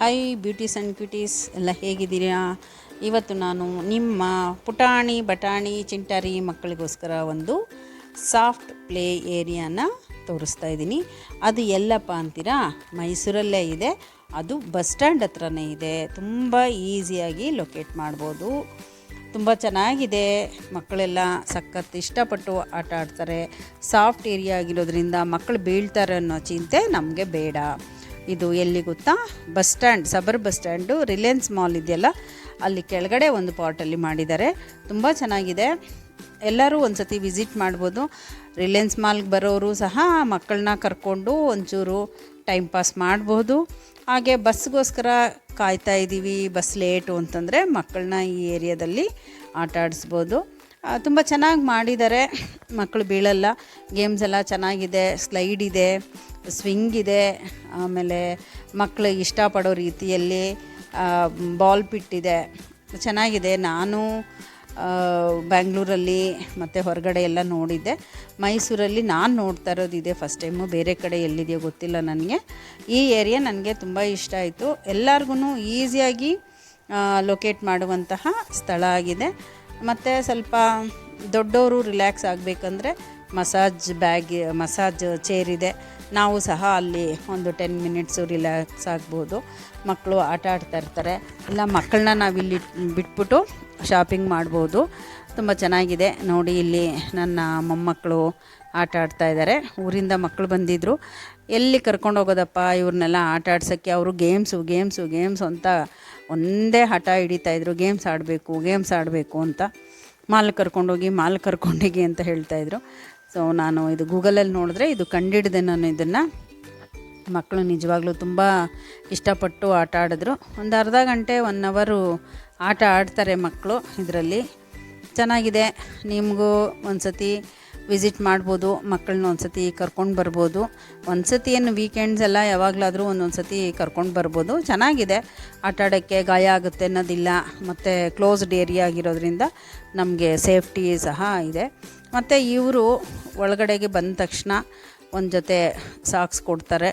Hi beauties and ಕ್ಯೂಟೀಸ್ ಎಲ್ಲ ಹೇಗಿದ್ದೀರಾ? ಇವತ್ತು ನಾನು ನಿಮ್ಮ ಪುಟಾಣಿ, ಬಟಾಣಿ, ಚಿಂಟಾರಿ ಮಕ್ಕಳಿಗೋಸ್ಕರ ಒಂದು ಸಾಫ್ಟ್ ಪ್ಲೇ ಏರಿಯಾನ ತೋರಿಸ್ತಾ ಇದ್ದೀನಿ. ಅದು ಎಲ್ಲಪ್ಪ ಅಂತೀರಾ? ಮೈಸೂರಲ್ಲೇ ಇದೆ. ಅದು ಬಸ್ ಸ್ಟ್ಯಾಂಡ್ ಹತ್ರನೇ ಇದೆ. ತುಂಬ ಈಸಿಯಾಗಿ ಲೊಕೇಟ್ ಮಾಡ್ಬೋದು. ತುಂಬ ಚೆನ್ನಾಗಿದೆ. ಮಕ್ಕಳೆಲ್ಲ ಸಖತ್ ಇಷ್ಟಪಟ್ಟು ಆಟ ಆಡ್ತಾರೆ. ಸಾಫ್ಟ್ ಏರಿಯಾ ಆಗಿರೋದ್ರಿಂದ ಮಕ್ಕಳು ಬೀಳ್ತಾರೆ ಅನ್ನೋ ಚಿಂತೆ ನಮಗೆ ಬೇಡ. ಇದು ಎಲ್ಲಿ ಗೊತ್ತಾ? Bus stand, suburb bus stand, Reliance mall ಇದೆಯಲ್ಲ? ಅಲ್ಲಿ ಕೆಳಗಡೆ ಒಂದು ಪಾಟಲ್ಲಿ ಮಾಡಿದ್ದಾರೆ. ತುಂಬ ಚೆನ್ನಾಗಿದೆ. ಎಲ್ಲರೂ ಒಂದು ಸತಿ ವಿಸಿಟ್ ಮಾಡ್ಬೋದು. ರಿಲಯನ್ಸ್ ಮಾಲ್ಗೆ ಬರೋರು ಸಹ ಮಕ್ಕಳನ್ನ ಕರ್ಕೊಂಡು ಒಂಚೂರು ಟೈಮ್ ಪಾಸ್ ಮಾಡ್ಬೋದು. ಹಾಗೆ ಬಸ್ಗೋಸ್ಕರ ಕಾಯ್ತಾ ಇದ್ದೀವಿ, ಬಸ್ ಲೇಟು ಅಂತಂದರೆ ಮಕ್ಕಳನ್ನ ಈ ಏರಿಯಾದಲ್ಲಿ ಆಟ ಆಡಿಸ್ಬೋದು. ತುಂಬ ಚೆನ್ನಾಗಿ ಮಾಡಿದ್ದಾರೆ. ಮಕ್ಕಳು ಬೀಳಲ್ಲ. ಗೇಮ್ಸ್ ಎಲ್ಲ ಚೆನ್ನಾಗಿದೆ, ಸ್ಲೈಡ್ ಇದೆ. ಸ್ವಿಂಗ್ ಇದೆ, ಆಮೇಲೆ ಮಕ್ಕಳು ಇಷ್ಟಪಡೋ ರೀತಿಯಲ್ಲಿ ಬಾಲ್ ಪಿಟ್ ಇದೆ. ಚೆನ್ನಾಗಿದೆ. ನಾನು ಬ್ಯಾಂಗ್ಳೂರಲ್ಲಿ ಮತ್ತು ಹೊರಗಡೆ ಎಲ್ಲ ನೋಡಿದ್ದೆ. ಮೈಸೂರಲ್ಲಿ ನಾನು ನೋಡ್ತಾ ಇರೋದು ಇದೆ ಫಸ್ಟ್ ಟೈಮು ಬೇರೆ ಕಡೆ ಎಲ್ಲಿದೆಯೋ ಗೊತ್ತಿಲ್ಲ ನನಗೆ. ಈ ಏರಿಯಾ ನನಗೆ ತುಂಬ ಇಷ್ಟ ಆಯಿತು. ಎಲ್ಲರಿಗೂ ಈಸಿಯಾಗಿ ಲೊಕೇಟ್ ಮಾಡುವಂತಹ ಸ್ಥಳ ಆಗಿದೆ. ಮತ್ತು ಸ್ವಲ್ಪ ದೊಡ್ಡವರು ರಿಲ್ಯಾಕ್ಸ್ ಆಗಬೇಕಂದ್ರೆ ಮಸಾಜ್ ಬ್ಯಾಗ್, ಮಸಾಜ್ ಚೇರ್ ಇದೆ. ನಾವು ಸಹ ಅಲ್ಲಿ ಒಂದು ಟೆನ್ ಮಿನಿಟ್ಸು ರಿಲ್ಯಾಕ್ಸ್ ಆಗ್ಬೋದು. ಮಕ್ಕಳು ಆಟ ಆಡ್ತಾ ಇರ್ತಾರೆ. ಇಲ್ಲ ಮಕ್ಕಳನ್ನ ನಾವಿಲ್ಲಿ ಬಿಟ್ಬಿಟ್ಟು ಶಾಪಿಂಗ್ ಮಾಡ್ಬೋದು. ತುಂಬ ಚೆನ್ನಾಗಿದೆ. ನೋಡಿ ಇಲ್ಲಿ ನನ್ನ ಮೊಮ್ಮಕ್ಕಳು ಆಟ ಆಡ್ತಾ ಇದ್ದಾರೆ. ಊರಿಂದ ಮಕ್ಕಳು ಬಂದಿದ್ದರು ಎಲ್ಲಿ ಕರ್ಕೊಂಡು ಹೋಗೋದಪ್ಪ ಇವ್ರನ್ನೆಲ್ಲ ಆಟ ಆಡ್ಸೋಕ್ಕೆ? ಅವರು ಗೇಮ್ಸು ಗೇಮ್ಸು ಗೇಮ್ಸು ಅಂತ ಒಂದೇ ಹಠ ಹಿಡಿತಾಯಿದ್ರು ಗೇಮ್ಸ್ ಆಡಬೇಕು ಗೇಮ್ಸ್ ಆಡಬೇಕು ಅಂತ. ಮಾಲ್ ಕರ್ಕೊಂಡೋಗಿ ಮಾಲ್ ಕರ್ಕೊಂಡೋಗಿ ಅಂತ ಹೇಳ್ತಾಯಿದ್ರು ಸೊ ನಾನು ಇದು ಗೂಗಲಲ್ಲಿ ನೋಡಿದ್ರೆ ಇದು ಕಂಡಿಡಿದೆ ನಾನು ಇದನ್ನು. ಮಕ್ಕಳು ನಿಜವಾಗ್ಲೂ ತುಂಬ ಇಷ್ಟಪಟ್ಟು ಆಟ ಆಡಿದ್ರು. ಒಂದು ಅರ್ಧ ಗಂಟೆ ಒನ್ ಅವರು ಆಟ ಆಡ್ತಾರೆ ಮಕ್ಕಳು ಇದರಲ್ಲಿ. ಚೆನ್ನಾಗಿದೆ. ನಿಮಗೂ ಒಂದು ಸತಿ ವಿಸಿಟ್ ಮಾಡ್ಬೋದು, ಮಕ್ಕಳನ್ನ ಒಂದು ಸತಿ ಕರ್ಕೊಂಡು ಬರ್ಬೋದು. ಒಂದು ಸತಿ ಏನು ವೀಕೆಂಡ್ಸ್ ಎಲ್ಲ ಯಾವಾಗಲಾದರೂ ಒಂದೊಂದು ಸತಿ ಕರ್ಕೊಂಡು ಬರ್ಬೋದು. ಚೆನ್ನಾಗಿದೆ. ಆಟ ಆಡೋಕ್ಕೆ ಗಾಯ ಆಗುತ್ತೆ ಅನ್ನೋದಿಲ್ಲ. ಮತ್ತು ಕ್ಲೋಸ್ಡ್ ಏರಿಯಾ ಆಗಿರೋದ್ರಿಂದ ನಮಗೆ ಸೇಫ್ಟಿ ಸಹ ಇದೆ. ಮತ್ತು ಇವರು ಒಳಗಡೆಗೆ ಬಂದ ತಕ್ಷಣ ಒಂದು ಜೊತೆ ಸಾಕ್ಸ್ ಕೊಡ್ತಾರೆ.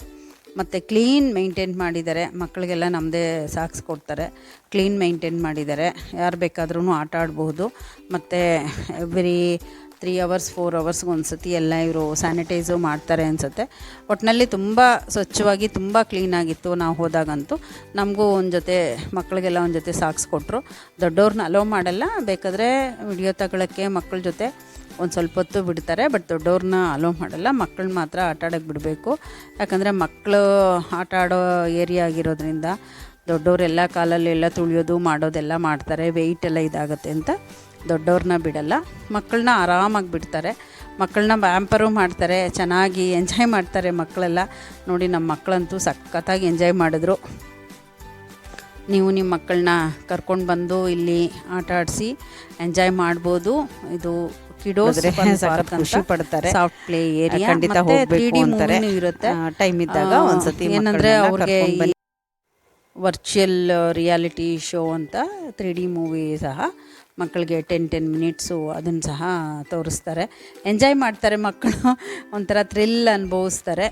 ಮತ್ತು ಕ್ಲೀನ್ ಮೇಂಟೈನ್ ಮಾಡಿದ್ದಾರೆ. ಮಕ್ಕಳಿಗೆಲ್ಲ ನಮ್ಮದೇ ಸಾಕ್ಸ್ ಕೊಡ್ತಾರೆ. ಕ್ಲೀನ್ ಮೇಂಟೈನ್ ಮಾಡಿದ್ದಾರೆ. ಯಾರು ಬೇಕಾದ್ರೂ ಆಟ ಆಡ್ಬೋದು. ಮತ್ತು ಎವ್ರಿ ತ್ರೀ ಅವರ್ಸ್, ಫೋರ್ ಅವರ್ಸ್ಗೆ ಒಂದು ಸತಿ ಎಲ್ಲ ಇವರು ಸ್ಯಾನಿಟೈಸು ಮಾಡ್ತಾರೆ ಅನಿಸುತ್ತೆ. ಒಟ್ಟಿನಲ್ಲಿ ತುಂಬ ಸ್ವಚ್ಛವಾಗಿ ತುಂಬ ಕ್ಲೀನಾಗಿತ್ತು ನಾವು ಹೋದಾಗಂತೂ. ನಮಗೂ ಒಂದು ಜೊತೆ ಮಕ್ಕಳಿಗೆಲ್ಲ ಒಂದು ಜೊತೆ ಸಾಕ್ಸ್ಕೊಟ್ರು ದೊಡ್ಡವ್ರನ್ನ ಅಲೋ ಮಾಡಲ್ಲ, ಬೇಕಾದರೆ ವಿಡಿಯೋ ತಗೊಳ್ಳೋಕ್ಕೆ ಮಕ್ಕಳ ಜೊತೆ ಒಂದು ಸ್ವಲ್ಪ ಹೊತ್ತು ಬಿಡ್ತಾರೆ ಬಟ್ ದೊಡ್ಡವ್ರನ್ನ ಅಲೋ ಮಾಡಲ್ಲ. ಮಕ್ಕಳು ಮಾತ್ರ ಆಟ ಆಡೋಕ್ಕೆ ಬಿಡಬೇಕು. ಯಾಕಂದರೆ ಮಕ್ಕಳು ಆಟ ಆಡೋ ಏರಿಯಾ ಆಗಿರೋದ್ರಿಂದ ದೊಡ್ಡವರೆಲ್ಲ ಕಾಲಲ್ಲಿ ಎಲ್ಲ ತುಳಿಯೋದು, ಮಾಡೋದೆಲ್ಲ ಮಾಡ್ತಾರೆ. ವೆಯ್ಟ್ ಎಲ್ಲ ಇದಾಗುತ್ತೆ ಅಂತ. ದೊಡ್ಡವ್ರನ್ನ ಬಿಡಲ್ಲ. ಮಕ್ಕಳನ್ನ ಆರಾಮಾಗಿ ಬಿಡ್ತಾರೆ. ಮಕ್ಕಳನ್ನ ಬ್ಯಾಂಪರು ಮಾಡ್ತಾರೆ ಚೆನ್ನಾಗಿ ಎಂಜಾಯ್ ಮಾಡ್ತಾರೆ ಮಕ್ಕಳೆಲ್ಲ. ನೋಡಿ ನಮ್ಮ ಮಕ್ಕಳಂತೂ ಸಖತ್ತಾಗಿ ಎಂಜಾಯ್ ಮಾಡಿದ್ರು. ನೀವು ನಿಮ್ಮ ಮಕ್ಕಳನ್ನ ಕರ್ಕೊಂಡು ಬಂದು ಇಲ್ಲಿ ಆಟ ಆಡಿಸಿ ಎಂಜಾಯ್ ಮಾಡ್ಬೋದು. ಇದು ಕಿಡೋಸ್ ಖುಷಿ ಪಡ್ತಾರೆ. ಸಾಫ್ಟ್ ಪ್ಲೇ ಏರಿಯಾ ಖಂಡಿತ ಹೋಗ್ಬೇಕು ಅಂತಾರೆ. ಇರುತ್ತೆ. ಟೈಮ್ ಇದ್ದಾಗ ಒಂದ್ಸತಿ ಏನಂದ್ರೆ ಅವ್ರಿಗೆ ವರ್ಚುವಲ್ ರಿಯಾಲಿಟಿ ಶೋ ಅಂತ ತ್ರೀ ಡಿ ಮೂವಿ ಸಹ ಮಕ್ಕಳಿಗೆ ಟೆನ್ ಟೆನ್ ಮಿನಿಟ್ಸು ಅದನ್ನು ಸಹ ತೋರಿಸ್ತಾರೆ. ಎಂಜಾಯ್ ಮಾಡ್ತಾರೆ ಮಕ್ಕಳು. ಒಂಥರ ಥ್ರಿಲ್ ಅನುಭವಿಸ್ತಾರೆ.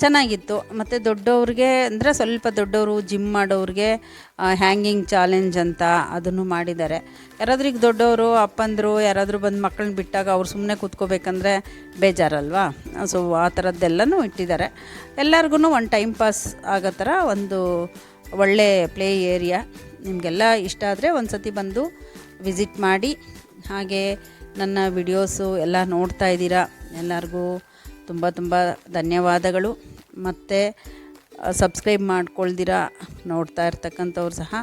ಚೆನ್ನಾಗಿತ್ತು. ಮತ್ತು ದೊಡ್ಡವ್ರಿಗೆ ಅಂದರೆ ಸ್ವಲ್ಪ ದೊಡ್ಡವರು ಜಿಮ್ ಮಾಡೋರಿಗೆ ಹ್ಯಾಂಗಿಂಗ್ ಚಾಲೆಂಜ್ ಅಂತ ಅದನ್ನು ಮಾಡಿದ್ದಾರೆ. ಯಾರಾದ್ರೂ ಈಗ ದೊಡ್ಡವರು, ಅಪ್ಪಂದರು, ಯಾರಾದರೂ ಬಂದು ಮಕ್ಕಳನ್ನ ಬಿಟ್ಟಾಗ ಅವ್ರು ಸುಮ್ಮನೆ ಕೂತ್ಕೋಬೇಕಂದ್ರೆ ಬೇಜಾರಲ್ವಾ? ಸೊ ಆ ಥರದ್ದೆಲ್ಲನೂ ಇಟ್ಟಿದ್ದಾರೆ. ಎಲ್ಲರಿಗೂ ಒಂದು ಟೈಮ್ ಪಾಸ್ ಆಗೋ ಥರ ಒಂದು ಒಳ್ಳೆ ಪ್ಲೇ ಏರಿಯಾ ನಿಮಗೆಲ್ಲ ಇಷ್ಟ ಆದರೆ ಒಂದು ಸತಿ ಬಂದು ವಿಸಿಟ್ ಮಾಡಿ, ಹಾಗೆ ನನ್ನ ವಿಡಿಯೋಸು ಎಲ್ಲ ನೋಡ್ತಾ ಇದ್ದೀರಾ? ಎಲ್ಲರಿಗೂ ತುಂಬ ತುಂಬ ಧನ್ಯವಾದಗಳು. ಮತ್ತು ಸಬ್ಸ್ಕ್ರೈಬ್ ಮಾಡ್ಕೊಳ್ದಿರಾ ನೋಡ್ತಾ ಇರ್ತಕ್ಕಂಥವ್ರು ಸಹ,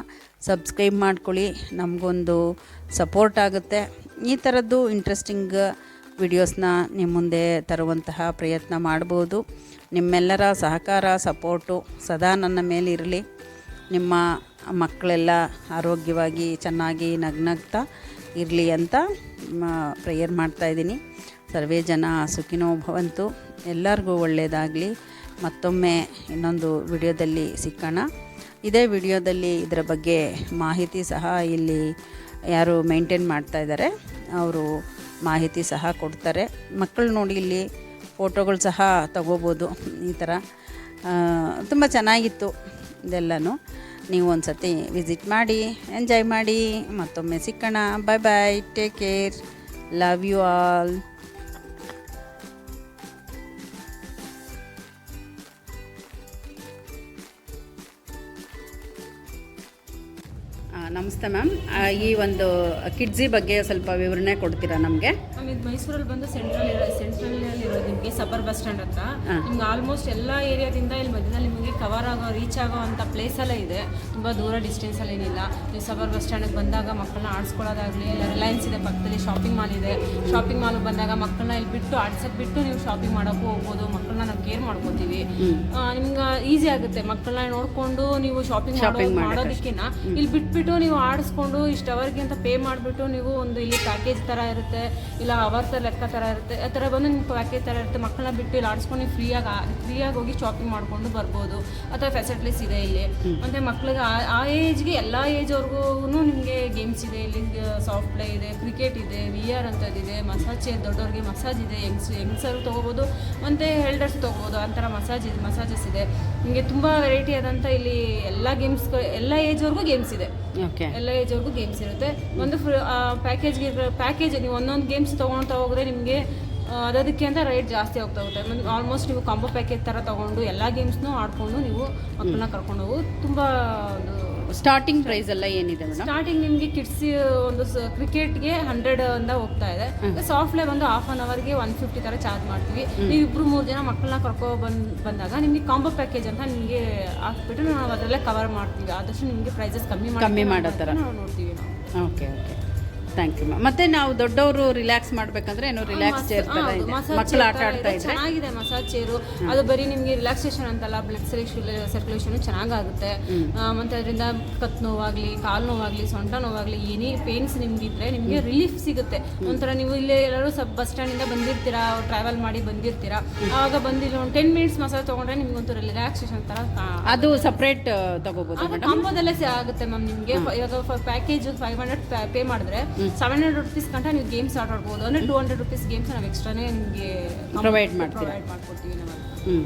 ಸಬ್ಸ್ಕ್ರೈಬ್ ಮಾಡ್ಕೊಳ್ಳಿ. ನಮಗೊಂದು ಸಪೋರ್ಟ್ ಆಗುತ್ತೆ. ಈ ಥರದ್ದು ಇಂಟ್ರೆಸ್ಟಿಂಗ್ ವಿಡಿಯೋಸ್ನ ನಿಮ್ಮ ಮುಂದೆ ತರುವಂತಹ ಪ್ರಯತ್ನ ಮಾಡ್ಬೋದು. ನಿಮ್ಮೆಲ್ಲರ ಸಹಕಾರ, ಸಪೋರ್ಟು ಸದಾ ನನ್ನ ಮೇಲಿರಲಿ. ನಿಮ್ಮ ಮಕ್ಕಳೆಲ್ಲ ಆರೋಗ್ಯವಾಗಿ ಚೆನ್ನಾಗಿ ನಗ್ನಗ್ತಾ ಇರಲಿ ಅಂತ ಪ್ರೇಯರ್ ಮಾಡ್ತಾಯಿದ್ದೀನಿ ಸರ್ವೇ ಜನ ಸುಖಿನೋ ಭವಂತು. ಎಲ್ಲರಿಗೂ ಒಳ್ಳೆಯದಾಗಲಿ ಮತ್ತೊಮ್ಮೆ ಇನ್ನೊಂದು ವಿಡಿಯೋದಲ್ಲಿ ಸಿಕ್ಕೋಣ. ಇದೇ ವಿಡಿಯೋದಲ್ಲಿ ಇದರ ಬಗ್ಗೆ ಮಾಹಿತಿ ಸಹ ಇಲ್ಲಿ ಯಾರು ಮೇಂಟೈನ್ ಮಾಡ್ತಾ ಇದ್ದಾರೆ, ಅವರು ಮಾಹಿತಿ ಸಹ ಕೊಡ್ತಾರೆ. ಮಕ್ಕಳು ನೋಡಿ ಇಲ್ಲಿ ಫೋಟೋಗಳು ಸಹ ತಗೋಬೋದು ಈ ಥರ ತುಂಬ ಚೆನ್ನಾಗಿತ್ತು ಇದೆಲ್ಲನೂ. ನೀವು ಒಂದು ಸತಿ ವಿಸಿಟ್ ಮಾಡಿ ಎಂಜಾಯ್ ಮಾಡಿ, ಮತ್ತೊಮ್ಮೆ ಸಿಕ್ಕೋಣ. Bye bye take care love you all ನಮಸ್ತೆ ಮ್ಯಾಮ್. ಈ ಒಂದು ಕಿಡ್ಜಿ ಬಗ್ಗೆ ಸ್ವಲ್ಪ ವಿವರಣೆ ಕೊಡ್ತೀರಾ ನಮಗೆ? ಮ್ಯಾಮ್ ಇದು ಮೈಸೂರಲ್ಲಿ ಬಂದು ಸೆಂಟ್ರಲ್ ಇರೋ ಸೆಂಟ್ರಲ್ ಇರೋದು ನಿಮಗೆ ಸಬರ್ ಬಸ್ ಸ್ಟ್ಯಾಂಡ್ ಹತ್ರ. ನಿಮ್ಗೆ ಆಲ್ಮೋಸ್ಟ್ ಎಲ್ಲ ಏರಿಯಾದಿಂದ ಇಲ್ಲಿ ಮಧ್ಯದಲ್ಲಿ ನಿಮಗೆ ಕವರ್ ಆಗೋ ರೀಚ್ ಆಗೋ ಅಂತ ಪ್ಲೇಸ್ ಎಲ್ಲ ಇದೆ. ತುಂಬ ದೂರ ಡಿಸ್ಟೆನ್ಸ್ ಅಲ್ಲಿ ಏನಿಲ್ಲ. ನೀವು ಸಬರ್ ಬಸ್ ಸ್ಟ್ಯಾಂಡಿಗೆ ಬಂದಾಗ ಮಕ್ಕಳನ್ನ ಆಡಿಸ್ಕೊಳ್ಳೋದಾಗಲಿ ಇಲ್ಲ ರಿಲಯನ್ಸ್ ಇದೆ ಪಕ್ಕದಲ್ಲಿ ಶಾಪಿಂಗ್ ಮಾಲ್ ಇದೆ. ಶಾಪಿಂಗ್ ಮಾಲ್ ಬಂದಾಗ ಮಕ್ಕಳನ್ನ ಇಲ್ಲಿ ಬಿಟ್ಟು ಆಡ್ಸಕ್ಕೆ ಬಿಟ್ಟು ನೀವು ಶಾಪಿಂಗ್ ಮಾಡೋಕ್ಕೂ ಹೋಗ್ಬೋದು. ಮಕ್ಕಳನ್ನ ನಾವು ಕೇರ್ ಮಾಡ್ಕೋತೀವಿ. ನಿಮ್ಗೆ ಈಸಿ ಆಗುತ್ತೆ. ಮಕ್ಕಳನ್ನ ನೋಡಿಕೊಂಡು ನೀವು ಶಾಪಿಂಗ್ ಮಾಡೋದಕ್ಕಿಂತ ಇಲ್ಲಿ ಬಿಟ್ಬಿಟ್ಟು ನೀವು ಆಡಿಸ್ಕೊಂಡು ಇಷ್ಟು ಅವರ್ಗೆ ಅಂತ ಪೇ ಮಾಡಿಬಿಟ್ಟು ನೀವು ಒಂದು ಇಲ್ಲಿ ಪ್ಯಾಕೇಜ್ ಥರ ಇರುತ್ತೆ ಇಲ್ಲ ಅವರ್ ಥರ ಲೆಕ್ಕ ಥರ ಇರುತ್ತೆ ಆ ಥರ ಬಂದು ನಿಮ್ಮ ಪ್ಯಾಕೇಜ್ ಥರ ಇರುತ್ತೆ ಮಕ್ಕಳನ್ನ ಬಿಟ್ಟು ಇಲ್ಲಿ ಆಡಿಸ್ಕೊಂಡು ನೀವು ಫ್ರೀಯಾಗಿ ಫ್ರೀಯಾಗಿ ಹೋಗಿ ಶಾಪಿಂಗ್ ಮಾಡಿಕೊಂಡು ಬರ್ಬೋದು ಆ ಥರ ಫೆಸಿಲಿಟೀಸ್ ಇದೆ ಇಲ್ಲಿ. ಮತ್ತು ಮಕ್ಳಿಗೆ ಆ- ಏಜ್ಗೆ ಎಲ್ಲ ಏಜ್ವರೆಗೂ ನಿಮಗೆ ಗೇಮ್ಸ್ ಇದೆ ಇಲ್ಲಿ ಸಾಫ್ಟ್ ಪ್ಲೇ ಇದೆ ಕ್ರಿಕೆಟ್ ಇದೆ ವಿ ಆರ್ ಅಂತದಿದೆ ಮಸಾಜ್ ಚೇರ್ ದೊಡ್ಡವ್ರಿಗೆ ಮಸಾಜ್ ಇದೆ ಯಂಗ್ಸ್ ಯಂಗ್ಸರು ತೊಗೋಬೋದು ಮತ್ತು ಹೆಲ್ಡರ್ಸ್ ತೊಗೋಬೋದು ಆ ಥರ ಮಸಾಜ್ ಇದೆ ಮಸಾಜಸ್ ಇದೆ. ನಿಮಗೆ ತುಂಬ ವೆರೈಟಿ ಆದಂಥ ಇಲ್ಲಿ ಎಲ್ಲ ಗೇಮ್ಸ್ ಎಲ್ಲ ಏಜ್ವರೆಗೂ ಗೇಮ್ಸ್ ಇದೆ. ಎಲ್ಲ ಗೇಮ್ಸ್ ಇರುತ್ತೆ. ಒಂದು ಪ್ಯಾಕೇಜ್ ಪ್ಯಾಕೇಜ್ ನೀವು ಒಂದೊಂದು ಗೇಮ್ಸ್ ತೊಗೊಳ್ತಾ ಹೋದರೆ ನಿಮಗೆ ಅದಕ್ಕೆ ಅಂತ ರೇಟ್ ಜಾಸ್ತಿ ಹೋಗ್ತಾ ಹೋಗುತ್ತೆ. ಆಲ್ಮೋಸ್ಟ್ ನೀವು ಕಾಂಬೋ ಪ್ಯಾಕೇಜ್ ಥರ ತಗೊಂಡು ಎಲ್ಲ ಗೇಮ್ಸ್ನೂ ಆಡ್ಕೊಂಡು ನೀವು ಮಕ್ಕಳನ್ನ ಕರ್ಕೊಂಡು ಹೋಗೋದು ತುಂಬ ಒಂದು ಸ್ಟಾರ್ಟಿಂಗ್ ಪ್ರೈಸ್ ಎಲ್ಲ ಏನಿದೆ ಮೇಡಮ್ ಸ್ಟಾರ್ಟಿಂಗ್ ನಿಮಗೆ ಕಿಡ್ಸ್ ಒಂದು ಕ್ರಿಕೆಟ್ಗೆ ಹಂಡ್ರೆಡ್ ಇಂದ ಹೋಗ್ತಾ ಇದೆ. ಸಾಫ್ಟ್ ಲೈವ್ ಒಂದು ಹಾಫ್ ಅನ್ ಅವರ್ಗೆ ಒನ್ ಫಿಫ್ಟಿ ತರ ಚಾರ್ಜ್ ಮಾಡ್ತೀವಿ. ನೀವು ಇಬ್ರು ಮೂರು ಜನ ಮಕ್ಕಳನ್ನ ಕರ್ಕೊ ಬಂದ್ ಬಂದಾಗ ನಿಮಗೆ ಕಾಂಬೋ ಪ್ಯಾಕೇಜ್ ಅಂತ ನಿಮಗೆ ಹಾಕ್ಬಿಟ್ಟು ನಾವು ಅದರಲ್ಲೇ ಕವರ್ ಮಾಡ್ತೀವಿ. ಆದಷ್ಟು ನಿಮಗೆ ಪ್ರೈಸಸ್ ಕಮ್ಮಿ ಮಾಡಿ ಕಮ್ಮಿ ಮಾಡೋ ಥರ. ನಾವು ನೋಡ್ತೀವಿ ನಾವು. Okay okay thank you ma'am ಮತ್ತೆ ನಾವು ದೊಡ್ಡವರು ರಿಲ್ಯಾಕ್ಸ್ ಮಾಡ್ಬೇಕಂದ್ರೆ ಏನೋ ರಿಲ್ಯಾಕ್ಸ್ ಚೇರ್ ತರ ಇದೆ. ಮಕ್ಕಳು ಆಟ ಆಡ್ತಾ ಇದ್ರೆ. ಚೆನ್ನಾಗಿದೆ ಮಸಾಜ್ ಚೇರು ಅದು ಬರೀ ನಿಮಗೆ ರಿಲ್ಯಾಕ್ಸೇಷನ್ ಅಂತಲ್ಲ ಬ್ಲಡ್ ಸರ್ಕ್ಯುಲೇಷನ್ ಚೆನ್ನಾಗಾಗುತ್ತೆ. ಆ, ಮತ್ತೆ ಅದರಿಂದ ಕತ್ ನೋವಾಗ್ಲಿ ಕಾಲು ನೋವಾಗ್ಲಿ ಸೊಂಟ ನೋವಾಗ್ಲಿ ಏನೇ ಪೇನ್ಸ್ ನಿಮ್ಗಿದ್ರೆ ನಿಮಗೆ ರಿಲೀಫ್ ಸಿಗುತ್ತೆ. ಒಂಥರ ನೀವು ಇಲ್ಲೇ ಎಲ್ಲರೂ ಸಬ್ ಬಸ್ ಸ್ಟ್ಯಾಂಡಿಂದ ಬಂದಿರ್ತೀರಾ ಟ್ರಾವೆಲ್ ಮಾಡಿ ಬಂದಿರ್ತೀರಾ ಆವಾಗ ಬಂದಿಲ್ಲ ಒಂದು ಟೆನ್ ಮಿನಿಟ್ಸ್ ಮಸಾಜ್ ತೊಗೊಂಡ್ರೆ ನಿಮ್ಗೆ ಒಂಥರ ರಿಲ್ಯಾಕ್ಸೇಷನ್ ಥರ ಅದು ಸಪ್ರೇಟ್ ತಗೋಬೋದು ಕಾಂಬೋದಲ್ಲೇ ಸಿಗುತ್ತೆ ಆಗುತ್ತೆ ಮ್ಯಾಮ್ ನಿಮಗೆ. ಇವಾಗ ಪ್ಯಾಕೇಜ್ ಫೈವ್ ಹಂಡ್ರೆಡ್ ಪೇ ಮಾಡಿದ್ರೆ ಸೆವೆನ್ ಹಂಡ್ರೆಡ್ ರುಪೀಸ್ ಗಂಟ ನೀವು ಗೇಮ್ಸ್ ಆಟ ಆಡ್ಬೋದು. ಅಂದರೆ ಟೂ ಹಂಡ್ರೆಡ್ ರುಪೀಸ್ ಗೇಮ್ಸ್ ನಾವು ಎಕ್ಸ್ಟ್ರಾನೇ ನಿಮಗೆ ಪ್ರೊವೈಡ್ ಮಾಡ್ತೀವಿ ಪ್ರೊವೈಡ್ ಮಾಡ್ಕೊಡ್ತೀವಿ ನಾವು. ಹ್ಞೂ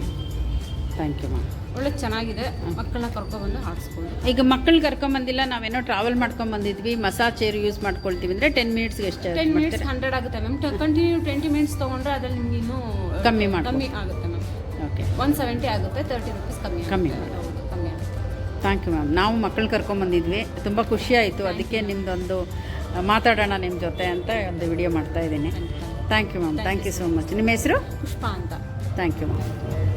ಥ್ಯಾಂಕ್ ಯು ಮ್ಯಾಮ್ ಒಳ್ಳೆ ಚೆನ್ನಾಗಿದೆ. ಮಕ್ಕಳನ್ನ ಕರ್ಕೊಂಡ್ಬಂದು ಆಡಿಸ್ಕೊಂಡು ಈಗ ಮಕ್ಕಳು ಕರ್ಕೊಂಬಂದಿಲ್ಲ ನಾವೇನೋ ಟ್ರಾವೆಲ್ ಮಾಡ್ಕೊಂಬಂದಿದ್ವಿ ಮಸಾಜ್ ಚೇರ್ ಯೂಸ್ ಮಾಡ್ಕೊಳ್ತೀವಿ ಅಂದರೆ ಟೆನ್ ಮಿನಿಟ್ಸ್ಗೆ ಎಷ್ಟು ಟೆನ್ ಮಿನಿಟ್ಸ್ ಹಂಡ್ರೆಡ್ ಆಗುತ್ತೆ ಮ್ಯಾಮ್ ಕಂಟಿನ್ಯೂ ಟ್ವೆಂಟಿ ಮಿನಿಟ್ಸ್ ತೊಗೊಂಡ್ರೆ ಅದ್ರಲ್ಲಿ ನಿಮ್ಗೆ ಇನ್ನೂ ಕಮ್ಮಿ ಮಾಡಿ ಕಮ್ಮಿ ಆಗುತ್ತೆ ಮ್ಯಾಮ್ ಓಕೆ ಒನ್ ಸೆವೆಂಟಿ ಆಗುತ್ತೆ ತರ್ಟಿ ರುಪೀಸ್ ಕಮ್ಮಿ ಕಮ್ಮಿ ಕಮ್ಮಿ ಆಗುತ್ತೆ. ಥ್ಯಾಂಕ್ ಯು ಮ್ಯಾಮ್ ನಾವು ಮಕ್ಕಳು ಕರ್ಕೊಂಬಂದಿದ್ವಿ ತುಂಬ ಖುಷಿ ಆಯಿತು. ಅದಕ್ಕೆ ನಿಮ್ಮದೊಂದು ಮಾತಾಡೋಣ ನಿಮ್ಮ ಜೊತೆ ಅಂತ ಒಂದು ವಿಡಿಯೋ ಮಾಡ್ತಾ ಇದ್ದೀನಿ. Thank you ma'am thank you so much ನಿಮ್ಮ ಹೆಸರು? ಪುಷ್ಪ ಅಂತ. Thank you ma'am